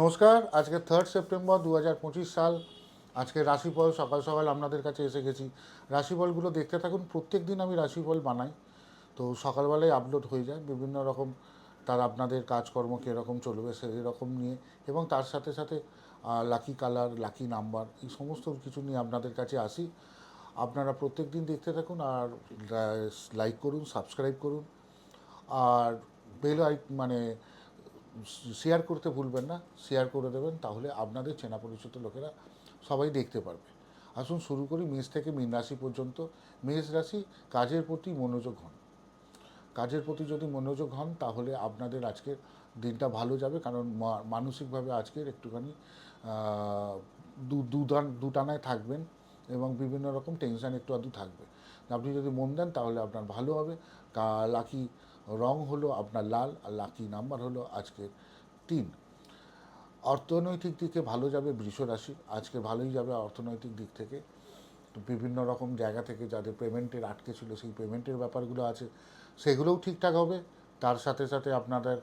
নমস্কার, আজকে third September দু হাজার পঁচিশ সাল। আজকে রাশিফল, সকাল সকাল আপনাদের কাছে এসে গেছি। রাশিফলগুলো দেখতে থাকুন প্রত্যেক দিন আমি রাশিফল বানাই। তো সকালবেলায় আপলোড হয়ে যায়, বিভিন্ন রকম তার আপনাদের কাজকর্ম কীরকম চলবে সেই রকম নিয়ে, এবং তার সাথে সাথে লাকি কালার লাকি নাম্বার এই সমস্ত কিছু নিয়ে আপনাদের কাছে আসি। আপনারা প্রত্যেক দিন দেখতে থাকুন আর লাইক করুন সাবস্ক্রাইব করুন। আর বেল আই মানে শেয়ার করতে ভুলবেন না শেয়ার করে দেবেন, তাহলে আপনাদের চেনা পরিচিত লোকেরা সবাই দেখতে পারবে। আসুন শুরু করি, মেষ থেকে মীন রাশি পর্যন্ত। মেষ রাশি, কাজের প্রতি মনোযোগ হন। কাজের প্রতি যদি মনোযোগ হন, তাহলে আপনাদের আজকের দিনটা ভালো যাবে, কারণ মানসিকভাবে আজকের একটুখানি দু দুদান দুটানায় থাকবেন এবং বিভিন্ন রকম টেনশন একটু আধটু থাকবে। আপনি যদি মন দেন, তাহলে আপনার ভালো হবে। লাকি রং হলো আপনার লাল, আর লাকি নাম্বার হলো আজকের তিন। অর্থনৈতিক দিকে ভালো যাবে বৃষ রাশি, আজকে ভালোই যাবে অর্থনৈতিক দিক থেকে। বিভিন্ন রকম জায়গা থেকে যাদের পেমেন্টের আটকে ছিল, সেই পেমেন্টের ব্যাপারগুলো আছে, সেগুলোও ঠিকঠাক হবে। তার সাথে সাথে আপনাদের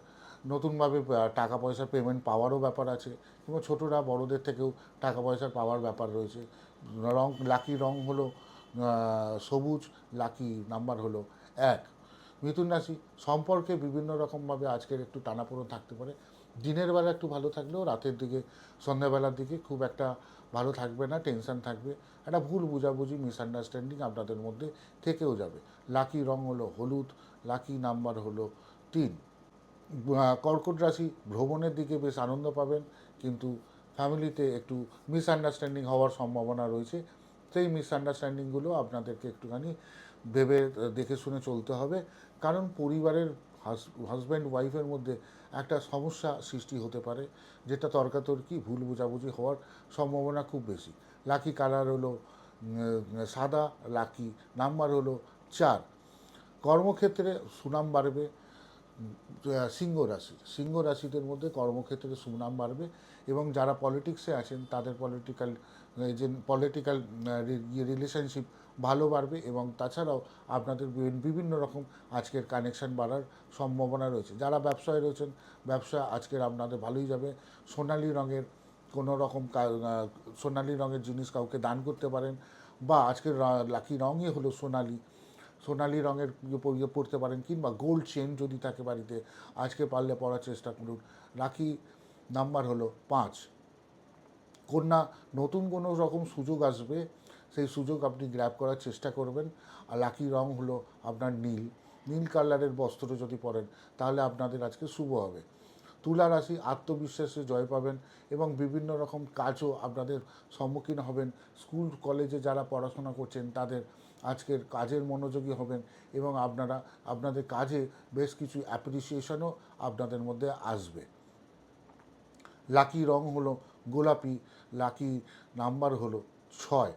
নতুনভাবে টাকা পয়সার পেমেন্ট পাওয়ারও ব্যাপার আছে, কিংবা ছোটরা বড়দের থেকেও টাকা পয়সার পাওয়ার ব্যাপার রয়েছে। রং লাকি রং হলো সবুজ লাকি নাম্বার হলো এক। মিথুন রাশি সম্পর্কে বিভিন্ন রকমভাবে আজকের একটু টানাপোড়ন থাকতে পারে। দিনের বেলা একটু ভালো থাকলেও রাতের দিকে, সন্ধ্যাবেলার দিকে খুব একটা ভালো থাকবে না, টেনশন থাকবে। একটা ভুল বোঝাবুঝি মিসআন্ডারস্ট্যান্ডিং আপনাদের মধ্যে থেকেও যাবে। লাকি রং হলো হলুদ, লাকি নাম্বার হলো তিন। কর্কট রাশি ভ্রমণের দিকে বেশ আনন্দ পাবেন, কিন্তু ফ্যামিলিতে একটু মিসআন্ডারস্ট্যান্ডিং হওয়ার সম্ভাবনা রয়েছে। সেই মিসআন্ডারস্ট্যান্ডিংগুলো আপনাদেরকে একটুখানি ভেবে, দেখে শুনে চলতে হবে। কারণ পরিবারের হাজব্যান্ড ওয়াইফের মধ্যে একটা সমস্যা সৃষ্টি হতে পারে, যেটা তর্কাতর্কি, ভুল বোঝাবুঝি হওয়ার সম্ভাবনা খুব বেশি। লাকি কালার হলো সাদা লাকি, নাম্বার হলো চার। কর্মক্ষেত্রে সুনাম বাড়বে সিংহ রাশি। সিংহ রাশিদের মধ্যে কর্মক্ষেত্রে সুনাম বাড়বে এবং যারা পলিটিক্সে আছেন, তাদের পলিটিক্যাল যে পলিটিক্যাল রিলেশনশিপ ভালো বাড়বে এবং তাছাড়াও আপনাদের বিভিন্ন রকম আজকের কানেকশন বাড়ার সম্ভাবনা রয়েছে। যারা ব্যবসায় রয়েছেন, ব্যবসা আজকের আপনাদের ভালোই যাবে। সোনালি রঙের কোনো রকম সোনালি রঙের জিনিস কাউকে দান করতে পারেন বা আজকের লাকি রঙই হলো সোনালি। সোনালি রঙের ইয়ে প- ইয়ে পরতে পারেন কিংবা গোল্ড চেন যদি থাকে বাড়িতে, আজকে পারলে পরার চেষ্টা করুন। লাকি নাম্বার হলো পাঁচ। কন্যা নতুন কোনো রকম সুযোগ আসবে, সেই সুযোগ আপনি গ্র্যাব করার চেষ্টা করবেন। আর লাকি রং হলো আপনার নীল। নীল কালারের বস্ত্র যদি পরেন, তাহলে আপনাদের আজকে শুভ হবে। তুলা রাশি আত্মবিশ্বাসে জয় পাবেন এবং বিভিন্ন রকম কাজও আপনাদের সম্মুখীন হবেন। স্কুল, কলেজে যারা পড়াশোনা করছেন, তাদের আজকের কাজের মনোযোগী হবেন এবং আপনারা, আপনাদের কাজে বেশ কিছু অ্যাপ্রিসিয়েশনও আপনাদের মধ্যে আসবে। লাকি রং হলো গোলাপি লাকি নাম্বার হলো ছয়।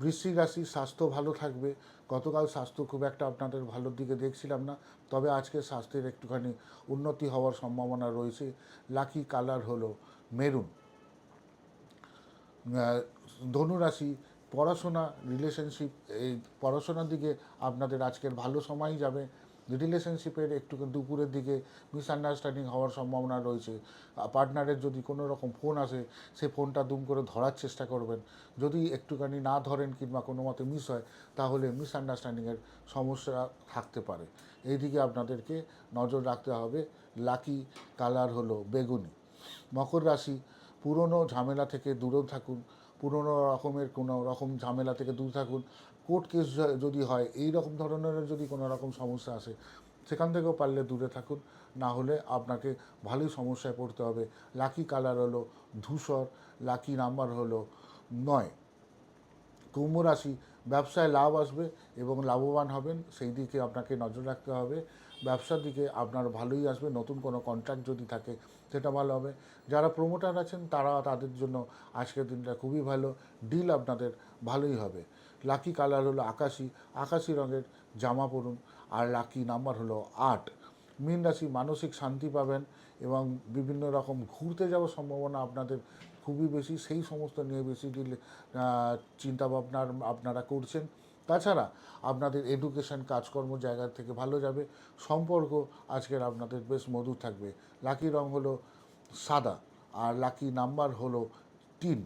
বৃশ্চিক রাশি, স্বাস্থ্য ভালো থাকবে। গতকাল স্বাস্থ্য খুব একটা আপনাদের ভালোর দিকে দেখছিলাম না, তবে আজকে স্বাস্থ্যের একটুখানি উন্নতি হওয়ার সম্ভাবনা রয়েছে। লাকি কালার হলো মেরুন। ধনুরাশি পড়াশোনা রিলেশনশিপ এই পড়াশোনার দিকে আপনাদের আজকের ভালো সময় যাবে। রিলেশনশিপের একটু দুপুরের দিকে মিসআন্ডারস্ট্যান্ডিং হওয়ার সম্ভাবনা রয়েছে। পার্টনারের যদি কোনো রকম ফোন আসে, সে ফোনটা দুম করে ধরার চেষ্টা করবেন। যদি একটুখানি না ধরেন কিংবা কোনো মতে মিস হয়, তাহলে মিসআন্ডারস্ট্যান্ডিংয়ের সমস্যা থাকতে পারে। এই দিকে আপনাদেরকে নজর রাখতে হবে। লাকি কালার হলো বেগুনি। মকর রাশি পুরনো ঝামেলা থেকে দূরে থাকুন। পুরনো রকমের কোনো রকম ঝামেলা থেকে দূর থাকুন। কোর্ট কেস যদি হয়, এই রকম ধরনের যদি কোনো রকম সমস্যা আসে, সেখান থেকেও পারলে দূরে থাকুন। না হলে আপনাকে ভালোই সমস্যায় পড়তে হবে। লাকি কালার হলো ধূসর, লাকি নাম্বার হলো নয়। কুম্ভ রাশি ব্যবসায় লাভ আসবে এবং লাভবান হবেন, সেই দিকে আপনাকে নজর রাখতে হবে। ব্যবসার দিকে আপনার ভালোই আসবে, নতুন কোনো কন্ট্রাক্ট যদি থাকে সেটা ভালো হবে। যারা প্রমোটার আছেন, তারা তাদের জন্য আজকের দিনটা খুবই ভালো। ডিল আপনাদের ভালোই হবে। লাকি কালার হলো আকাশি আকাশি রঙের জামা পরুন আর লাকি নাম্বার হলো আট। মীন রাশি মানসিক শান্তি পাবেন এবং বিভিন্ন রকম ঘুরতে যাওয়ার সম্ভাবনা আপনাদের খুবই বেশি। সেই সমস্ত নিয়ে বেশি দিলে চিন্তাভাবনার আপনারা করছেন। তাছাড়া আপনাদের এডুকেশন কাজকর্ম জায়গা থেকে ভালো যাবে। সম্পর্ক আজকের আপনাদের বেশ মধুর থাকবে। লাকি রং হলো সাদা আর লাকি নাম্বার হলো তিন।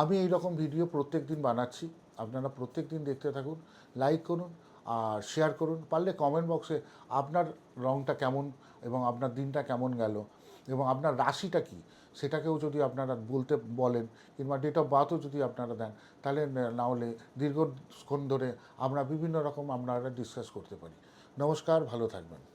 আমি এই রকম ভিডিও প্রত্যেক দিন বানাচ্ছি। আপনারা প্রত্যেক দিন দেখতে থাকুন লাইক করুন আর শেয়ার করুন, পারলে কমেন্ট বক্সে আপনার রংটা কেমন এবং আপনার দিনটা কেমন গেল এবং আপনার রাশিটা কি? সেটাকেও যদি আপনারা বলতে বলেন কিংবা ডেট অফ বার্থও যদি আপনারা দেন, তাহলে না হলে দীর্ঘক্ষণ ধরে আমরা বিভিন্ন রকম আপনারা ডিসকাস করতে পারি। নমস্কার, ভালো থাকবেন।